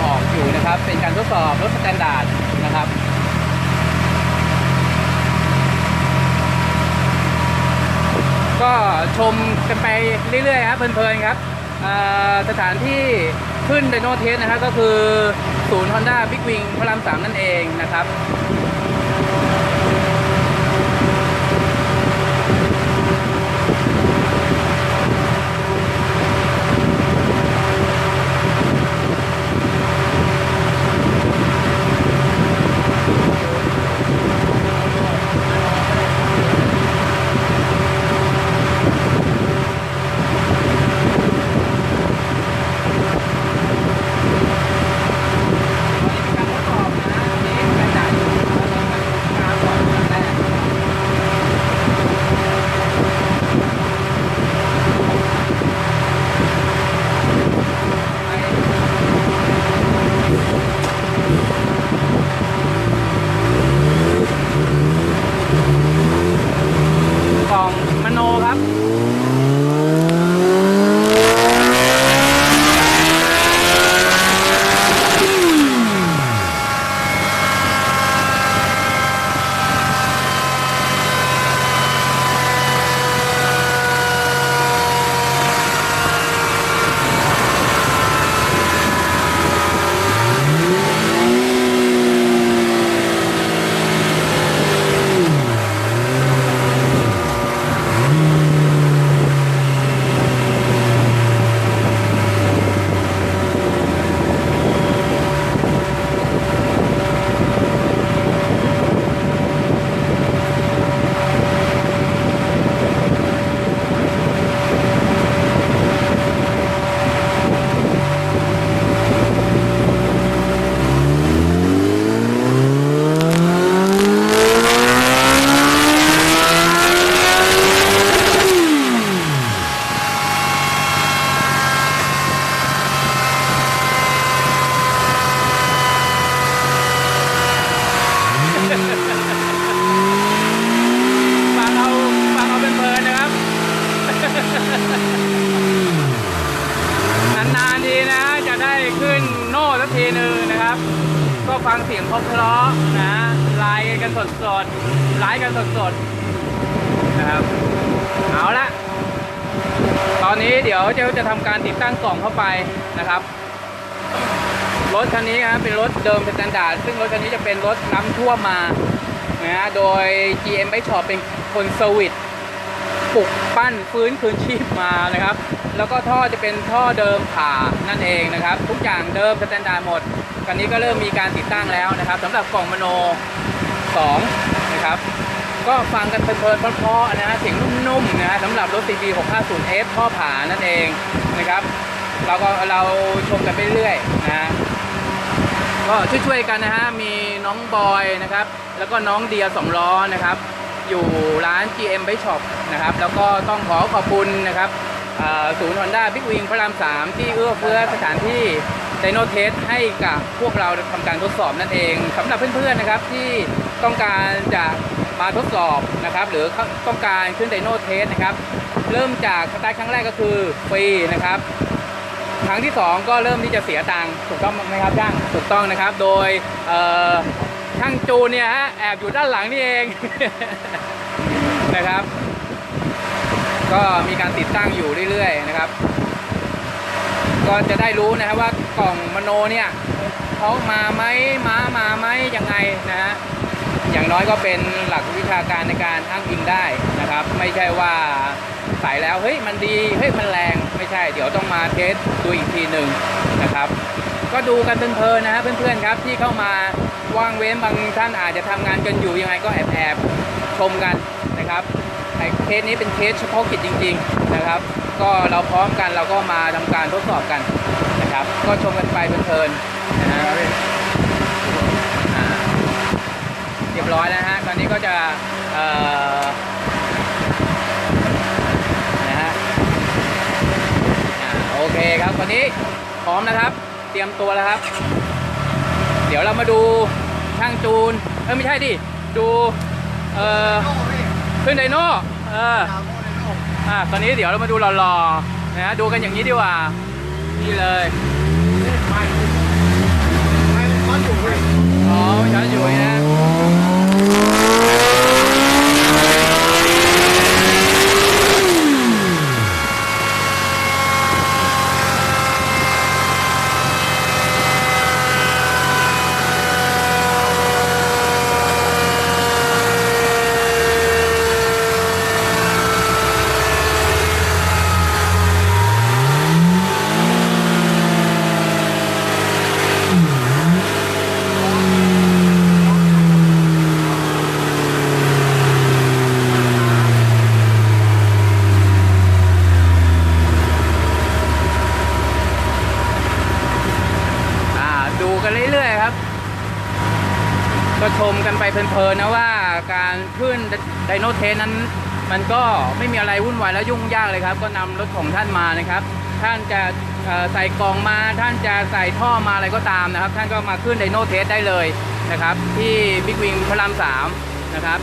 ถอองออกอยู่นะครับ เป็นการทดสอบรถสแตนดาร์ดนะครับก็ชมกันไปเรื่อยๆครับเพลินๆครับสถานที่ขึ้นไดโนเทสนะครับก็คือศูนย์ฮอนด้าบิ๊กวิงพระรามสามนั่นเองนะครับ ก็ฟังเสียงเพราะๆนะไลน์กันสดๆไลน์กันสดๆนะครับเอาละตอนนี้เดี๋ยวเจ้าจะทำการติดตั้งกล่องเข้าไปนะครับ รถคันนี้ครับเป็นรถเดิมเป็นสแตนดาร์ดซึ่งรถคันนี้จะเป็นรถน้ำท่วมมานะฮะโดย GM Bike Shop เป็นคนเซอร์วิสปลุกปั้นฟื้นคืนชีพมานะครับ แล้วก็ท่อจะเป็นท่อเดิมผ่านั่นเองนะครับ ทุกอย่างเดิมสแตนดาร์ดหมด คันนี้ก็เริ่มมีการติดตั้งแล้วนะครับสำหรับกล่องมโน 2 นะครับ ก็ฟังกันเพลินๆเพราะๆนะฮะเสียงนุ่มๆนะฮะสำหรับรถ CB 650F ท่อผ่านั่นเองนะครับ เราก็เราชมกันไปเรื่อยนะก็ช่วยๆกันนะฮะมีน้องบอยนะครับ แล้วก็น้องเดียสองล้อนะครับอยู่ร้าน GM Bike Shop นะครับ แล้วก็ต้องขอขอบคุณนะครับศูนย์ Honda Big Wing พระราม 3 ที่เอื้อเฟื้อสถานที่ ไดโนเทสให้กับพวกเราทำการทดสอบนั่นเองสำหรับเพื่อนๆนะครับที่ต้องการจะมาทดสอบนะครับ หรือต้องการขึ้นไดโนเทสนะครับ เริ่มจากสตาร์ทครั้งแรกก็คือฟรีนะครับครั้งที่ 2 ก็เริ่มที่จะเสียตังค์ถูกต้องไหมครับช่างถูกต้องนะครับ โดยช่างจูเนี่ยฮะแอบอยู่ด้านหลังนี่เองนะครับ ก็มีการติดตั้งอยู่เรื่อยๆนะครับ ก็จะได้รู้นะครับว่ากล่องมโนเนี่ยเขามาไหมม้ามาไหมยังไงนะฮะอย่างน้อยก็เป็นหลักวิชาการในการอ้างอิงได้นะครับ ไม่ใช่ว่าใส่แล้วเฮ้ยมันดีเฮ้ยมันแรงไม่ใช่ เดี๋ยวต้องมาเทสดูอีกทีหนึ่งนะครับ ก็ดูกันเพลินๆนะฮะเพื่อนๆครับที่เข้ามาว่างเว้นบางท่านอาจจะทำงานกันอยู่ยังไงก็แอบแอบๆชมกันนะครับ เคสนี้เป็นเคสเฉพาะกิจจริง ๆนะครับ ก็เราพร้อมกันเราก็มาทำการทดสอบกันนะครับ ก็ชมกันไปเพลินๆนะฮะอ่าเรียบร้อยแล้วฮะตอนนี้ก็จะนะฮะอ่าโอเคครับตอนนี้พร้อมนะครับ เตรียมตัวแล้วครับ เดี๋ยวเรามาดูช่างจูน เอ้ยไม่ใช่ดิ ดู เออขึ้นไดโน่ อออ่าตอนนี้เดี๋ยวเรามาดูหล่อๆนะฮะดูกันอย่างนี้ดีกว่านี่เลย อ๋อไม่ช้อนอยู่นะ อ่า ดูกันเรื่อยๆครับ ก็ชมกันไป เพลินๆนะว่าการขึ้นไดโนเทสนั้น มันก็ไม่มีอะไรวุ่นวายและยุ่งยากเลยครับ ก็นำรถของท่านมานะครับ ท่านจะใส่กล่องมา ท่านจะใส่ท่อมาอะไรก็ตามนะครับ ท่านก็มาขึ้นไดโนเทสได้เลยนะครับ ที่บิ๊กวิงพระรามสามนะครับ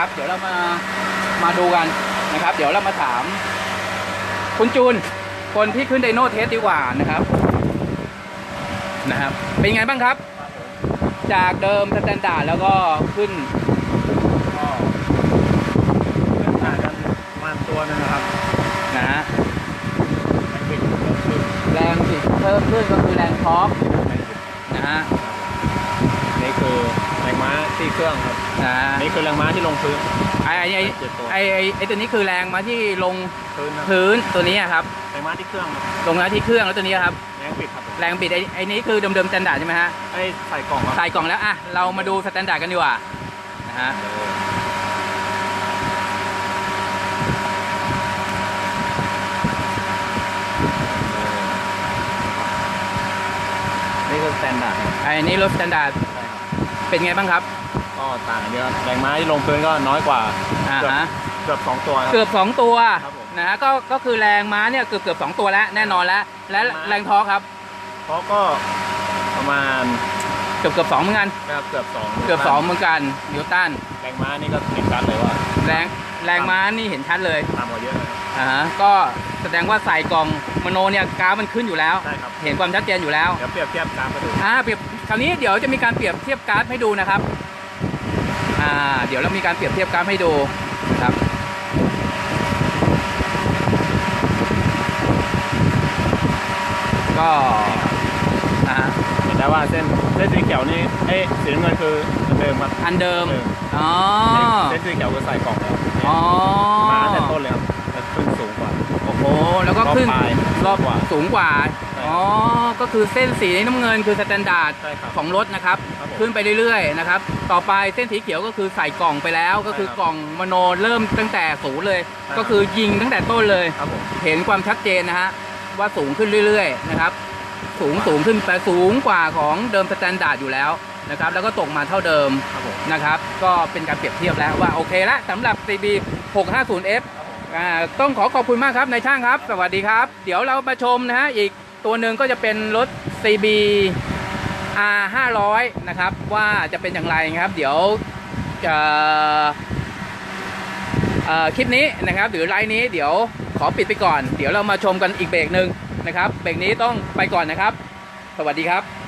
นะครับ เดี๋ยวเรามามาดูกันนะครับ เดี๋ยวเรามาถาม คุณจูน คนที่ขึ้นไดโนเทสดีกว่านะครับนะครับ เป็นยังไงบ้างครับ จากเดิมสแตนดาร์ดแล้วก็ขึ้นก็ตัวนึงนะครับนะฮะแรงบิดเพิ่มขึ้นแรงบิดเพิ่มขึ้นก็คือแรงทอร์กแรงบิดนะฮะนี่คือแรงม้าที่เครื่องครับนะฮะนี่คือแรงม้าที่ลงพื้น ไอ้ไอ้ไอ้เจ็ดตัว ไอ้ไอ้ไอ้ตัวนี้คือแรงมาที่ลงพื้นครับพื้นตัวนี้อะครับ แรงม้าที่เครื่องครับลงมาที่เครื่องแล้วตัวนี้ครับแรงบิดครับผมแรงบิดไอ้ไอ้นี้คือเดิมๆสแตนดาร์ดใช่ไหมฮะไอ้ใส่กล่องครับใส่กล่องแล้วอะเรามาดูสแตนดาร์ดกันดีกว่านะฮะนี่คือสแตนดาร์ดครับไอ้นี้รถสแตนดาร์ดใช่ครับเป็นไงบ้างครับก็ ต่างกันเยอะครับแรงม้าที่ลงพื้นก็น้อยกว่าอ่าเกือบฮะ เกือบสองตัวครับ เกือบสองตัวครับผม นะฮะก็ก็คือแรงม้าเนี่ยเกือบเกือบสองตัวแล้วแน่นอนแล้วและม้าแรงทอร์คครับเพราะก็ประมาณเกือบเกือบสองเหมือนกันนะครับเกือบสองเกือบสองเหมือนกันนิวตันแรงม้านี่ก็เห็นชัดเลยว่าแรงแรงม้านี่เห็นชัดเลยต่ำกว่าเยอะเลยครับอ่าฮะก็แสดงว่าใส่กล่องมโนเนี่ยกราฟมันขึ้นอยู่แล้ว ใช่ครับเห็นความชัดเจนอยู่แล้ว เดี๋ยวเปรียบเทียบกราฟมาดูอ่าเปรียบคราวนี้เดี๋ยวจะมีการเปรียบเทียบกราฟให้ดูนะครับ อ่าเดี๋ยวเรามีการเปรียบเทียบกราฟให้ดูนะครับก็นะฮะเห็นได้ว่าเส้นเส้นสีเขียวนี่เอ้ยสีน้ำเงินคือเดิมครับอันเดิมเดิมอ๋อเส้นสีเขียวคือใส่กล่องแล้วอ๋อมาแต่ต้นเลยครับแต่ขึ้นสูงกว่าโอ้โหแล้วก็ขึ้นรอบปลายรอบกว่าสูงกว่าใช่ อ๋อ ก็คือเส้นสีน้ำเงินคือสแตนดาร์ดใช่ครับของรถนะครับ ครับผม ขึ้นไปเรื่อยๆนะครับ ต่อไปเส้นสีเขียวก็คือใส่กล่องไปแล้ว ก็คือใช่ครับกล่องมโนเริ่มตั้งแต่ศูนย์เลยใช่ครับก็คือยิงตั้งแต่ต้นเลย ครับผม เห็นความชัดเจนนะฮะว่าสูงขึ้นเรื่อยๆนะครับ สูงสูงขึ้นไปสูงกว่าของเดิมสแตนดาร์ดอยู่แล้วนะครับ แล้วก็ตกมาเท่าเดิมครับผม นะครับ ก็เป็นการเปรียบเทียบแล้วว่าโอเคละสำหรับ CB 650F อ่าต้องขอขอบคุณมากครับนายช่างครับ สวัสดีครับ เดี๋ยวเรามาชมนะฮะอีก ตัวหนึ่งก็จะเป็นรถ CB R 500นะครับ ว่าจะเป็นอย่างไรครับ เดี๋ยวจะเอ่อคลิปนี้นะครับ หรือไลน์นี้เดี๋ยวขอปิดไปก่อน เดี๋ยวเรามาชมกันอีกเบรกหนึ่งนะครับ เบรกนี้ต้องไปก่อนนะครับ สวัสดีครับ